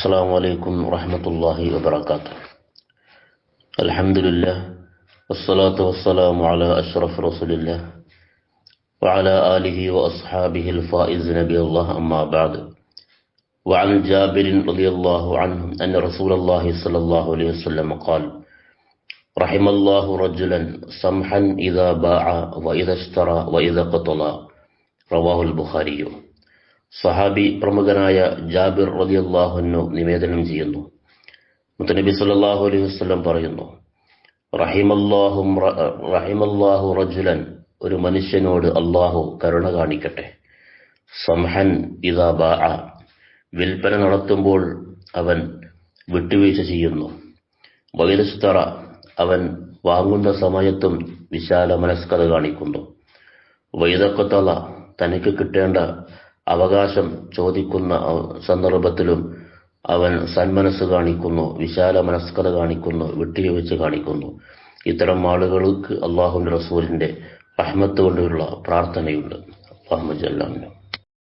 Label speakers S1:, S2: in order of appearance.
S1: السلام عليكم ورحمة الله وبركاته. الحمد لله والصلاة والسلام على أشرف رسول الله وعلى آله وأصحابه الفائز نبي الله أما بعد. وعن جابر رضي الله عنه أن رسول الله صلى الله عليه وسلم قال رحم الله رجلا سمحا إذا باع وإذا اشترى وإذا قتل. رواه البخاري. സഹാബി പ്രമുഖനായ ജാബിർ റളിയല്ലാഹുന്നു നിവേദനം ചെയ്യുന്നു. മുത്തനബി സല്ലാഹു അലൈഹി വസ്ലം പറയുന്നു റഹിമല്ലാഹു റജുലൻ ഒരു മനുഷ്യനോട് അള്ളാഹു കരുണ കാണിക്കട്ടെ. സംഹൻ ഇദാ ബാഅ. വിൽപ്പന നടത്തുമ്പോൾ അവൻ വിട്ടുവീഴ്ച ചെയ്യുന്നു. വൈദസ്തറ അവൻ വാങ്ങുന്ന സമയത്തും വിശാല മനസ്കത കാണിക്കുന്നു. വൈദക്കത്തല തനിക്ക് കിട്ടേണ്ട അവകാശം ചോദിക്കുന്ന സന്ദർഭത്തിലും അവൻ സന്മനസ് കാണിക്കുന്നു വിശാല മനസ്കത കാണിക്കുന്നു വിട്ടുവീഴ്ച കാണിക്കുന്നു. ഇത്തരം ആളുകൾക്ക് അള്ളാഹുവിന്റെ റസൂലിന്റെ റഹ്മത്ത് കൊണ്ടുള്ള പ്രാർത്ഥനയുണ്ട്. അള്ളാഹു ജല്ലാമിനും